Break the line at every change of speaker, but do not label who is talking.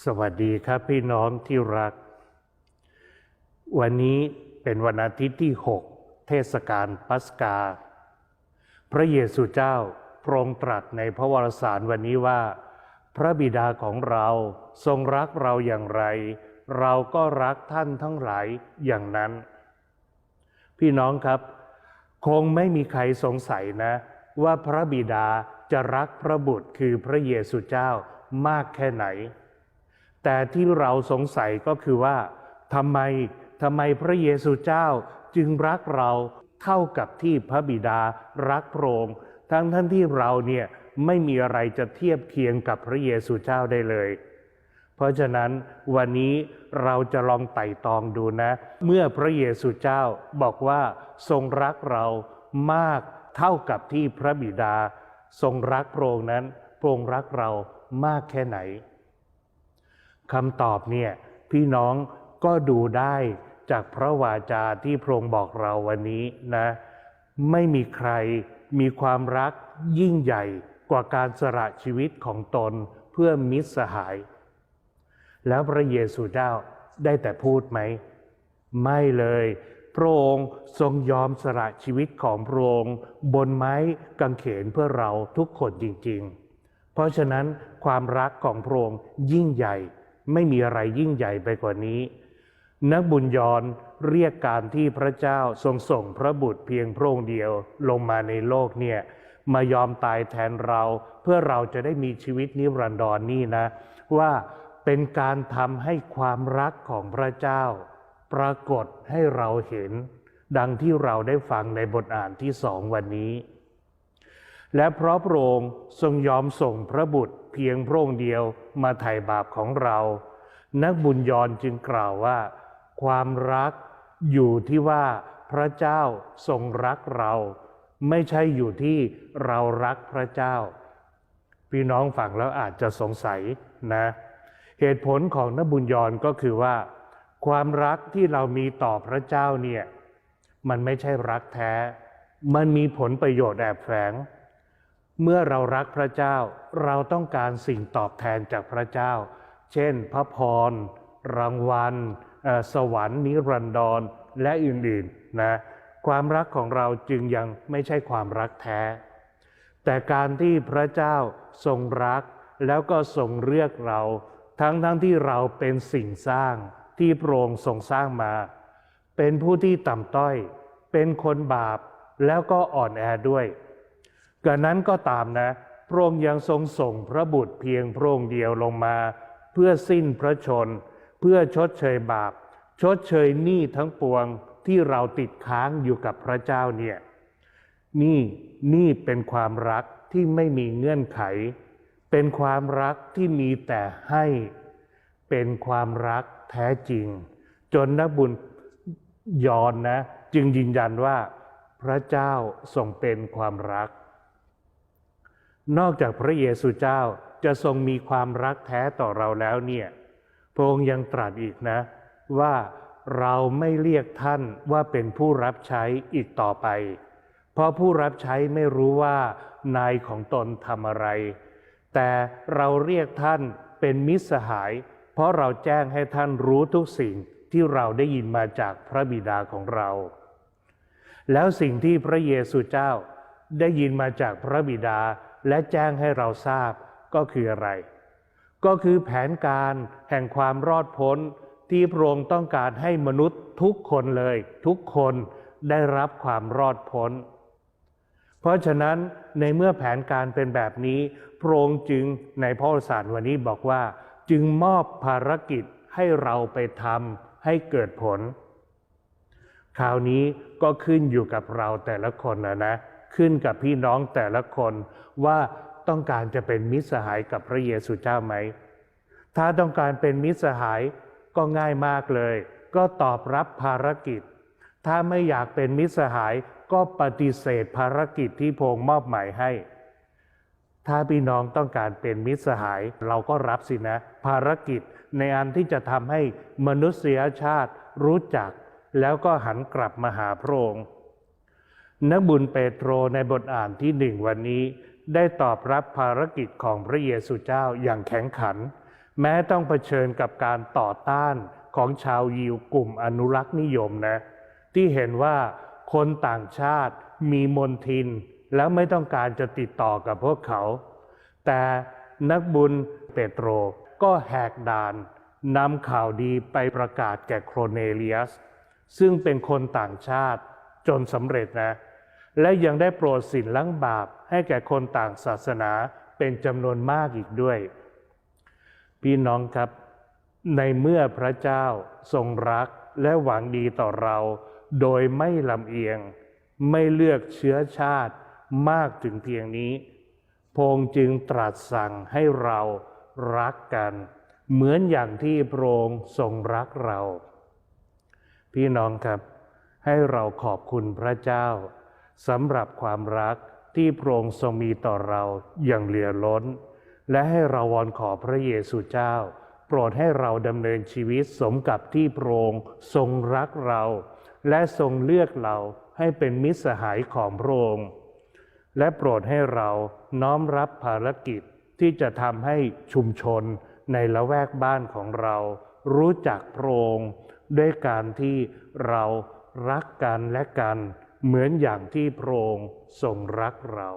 สวัสดีครับพี่น้องที่รัก วันนี้เป็นวันอาทิตย์ที่ 6 เทศกาลปัสกา พระเยซูเจ้าพระองค์ตรัสในพระวรสารวันนี้ว่า พระบิดาของเราทรงรักเราอย่างไร เราก็รักท่านทั้งหลายอย่างนั้น พี่น้องครับ คงไม่มีใครสงสัยนะ ว่าพระบิดาจะรักพระบุตรคือพระเยซูเจ้ามากแค่ไหน แต่ที่เราสงสัยก็คือว่าทำไมทำไมพระเยซูเจ้าจึงรักเราเท่ากับที่พระบิดารักพระองค์ทั้งท่านที่เราเนี่ยไม่มีอะไรจะเทียบเคียงกับพระเยซูเจ้าได้เลย เพราะฉะนั้นวันนี้เราจะลองไต่ตองดูนะ เมื่อพระเยซูเจ้าบอกว่าทรงรักเรามากเท่ากับที่พระบิดา ทรงรักพระองค์นั้นพระองค์รักเรามากแค่ไหน คำตอบเนี่ยพี่น้องก็ดูได้จากพระวาจาที่พระองค์บอกเราวันนี้นะ ไม่มีใครมีความรักยิ่งใหญ่กว่าการสละชีวิตของตนเพื่อมิตรสหาย แล้วพระเยซูเจ้าได้แต่พูดไหม ไม่เลย พระองค์ทรงยอมสละชีวิตของพระองค์บนไม้กางเขนเพื่อเราทุกคนจริง ๆ เพราะฉะนั้นความรักของพระองค์ยิ่งใหญ่ ไม่มีอะไรยิ่งใหญ่ไปกว่านี้ นักบุญยอนเรียกการที่พระเจ้าทรงส่งพระบุตรเพียงพระองค์เดียวลงมาในโลกเนี่ยมายอมตายแทนเราเพื่อเราจะได้มีชีวิตนิรันดรนนี่นะ ว่าเป็นการทำให้ความรักของพระเจ้า ปรากฏให้เราเห็น ดังที่เราได้ฟังในบทอ่านที่สองวันนี้ และเพราะพระองค์ทรงยอมส่งพระบุตรเพียงพระองค์เดียวมาไถ่บาปของเรา นักบุญยอนจึงกล่าวว่า ความรักอยู่ที่ว่าพระเจ้าทรงรักเรา ไม่ใช่อยู่ที่เรารักพระเจ้า พี่น้องฟังแล้วอาจจะสงสัยนะ เหตุผลของนักบุญยอนก็คือว่า ความรักที่เรามีต่อพระเจ้าเนี่ยมันไม่ใช่รักแท้ มันมีผลประโยชน์แอบแฝง เมื่อเรารักพระเจ้า เราต้องการสิ่งตอบแทนจากพระเจ้า เช่น พระพร รางวัล สวรรค์นิรันดร และอื่นๆนะ ความรักของเราจึงยังไม่ใช่ความรักแท้ แต่การที่พระเจ้าทรงรักแล้วก็ทรงเลือกเรา ทั้งทั้งที่เราเป็นสิ่งสร้างที่พระองทรงสร้างมา เป็นผู้ที่ต่ำต้อย เป็นคนบาปแล้วก็อ่อนแอด้วย กระนั้นก็ตามนะ พระองค์ยังทรงส่งพระบุตรเพียงพระองค์เดียวลงมา เพื่อสิ้นพระชน เพื่อชดเชยบาป ชดเชยหนี้ทั้งปวงที่เราติดค้างอยู่กับพระเจ้าเนี่ยนี่นี่เป็นความรักที่ไม่มีเงื่อนไข เป็นความรักที่มีแต่ให้ เป็นความรักแท้จริง จนนักบุญยอนนะ จึงยืนยันว่าพระเจ้าทรงเป็นความรัก นอกจากพระเยซูเจ้าจะทรงมีความรักแท้ต่อเราแล้วเนี่ย พระองค์ยังตรัสอีกนะ ว่าเราไม่เรียกท่านว่าเป็นผู้รับใช้อีกต่อไป เพราะผู้รับใช้ไม่รู้ว่านายของตนทำอะไร แต่เราเรียกท่านเป็นมิตรสหาย เพราะเราแจ้งให้ท่านรู้ทุกสิ่งที่เราได้ยินมาจากพระบิดาของเรา แล้วสิ่งที่พระเยซูเจ้าได้ยินมาจากพระบิดา และแจ้งให้เราทราบก็คืออะไร ก็คือแผนการแห่งความรอดพ้นที่พระองค์ต้องการให้มนุษย์ทุกคนเลย ทุกคนได้รับความรอดพ้น เพราะฉะนั้นในเมื่อแผนการเป็นแบบนี้ พระองค์จึงในพระสารวันนี้บอกว่า จึงมอบภารกิจให้เราไปทำให้เกิดผล คราวนี้ก็ขึ้นอยู่กับเราแต่ละคนนะนะ ขึ้นกับพี่น้องแต่ละคนว่าต้องการจะเป็นมิตรสหายกับพระเยซูเจ้าไหม ถ้าต้องการเป็นมิตรสหายก็ง่ายมากเลย ก็ตอบรับภารกิจ ถ้าไม่อยากเป็นมิตรสหายก็ปฏิเสธภารกิจที่พงมอบหมายให้ ถ้าพี่น้องต้องการเป็นมิตรสหาย เราก็รับสินะ ภารกิจในอันที่จะทำให้มนุษยชาติรู้จัก แล้วก็หันกลับมาหาพระองค์ นักบุญเปโตรในบทอ่านที่หนึ่งวันนี้ ได้ตอบรับภารกิจของพระเยซูเจ้าอย่างแข็งขัน แม้ต้องเผชิญกับการต่อต้านของชาวยิวกลุ่มอนุรักษ์นิยมนะ ที่เห็นว่าคนต่างชาติมีมนทิน แล้วไม่ต้องการจะติดต่อกับพวกเขา แต่นักบุญเปโตรก็แหกด่านนำข่าวดีไปประกาศแก่โครเนเลียส ซึ่งเป็นคนต่างชาติจนสำเร็จนะ และยังได้โปรดสินล้างบาปให้แก่คนต่างศาสนาเป็นจำนวนมากอีกด้วย พี่น้องครับ ในเมื่อพระเจ้าทรงรักและหวังดีต่อเรา โดยไม่ลำเอียง ไม่เลือกเชื้อชาติมากถึงเพียงนี้ พงค์จึงตรัสสั่งให้เรารักกัน เหมือนอย่างที่พระองค์ทรงรักเรา พี่น้องครับ ให้เราขอบคุณพระเจ้า สำหรับความรักที่พระองค์ทรงมีต่อเราอย่างเหลือล้น และให้เราวอนขอพระเยซูเจ้า โปรดให้เราดำเนินชีวิตสมกับที่พระองค์ทรงรักเรา และทรงเลือกเราให้เป็นมิตรสหายของพระองค์ และโปรดให้เราน้อมรับภารกิจที่จะทำให้ชุมชนในละแวกบ้านของเรา รู้จักพระองค์ด้วยการที่เรารักกันและกัน เหมือนอย่างที่พระองค์ทรงรักเรา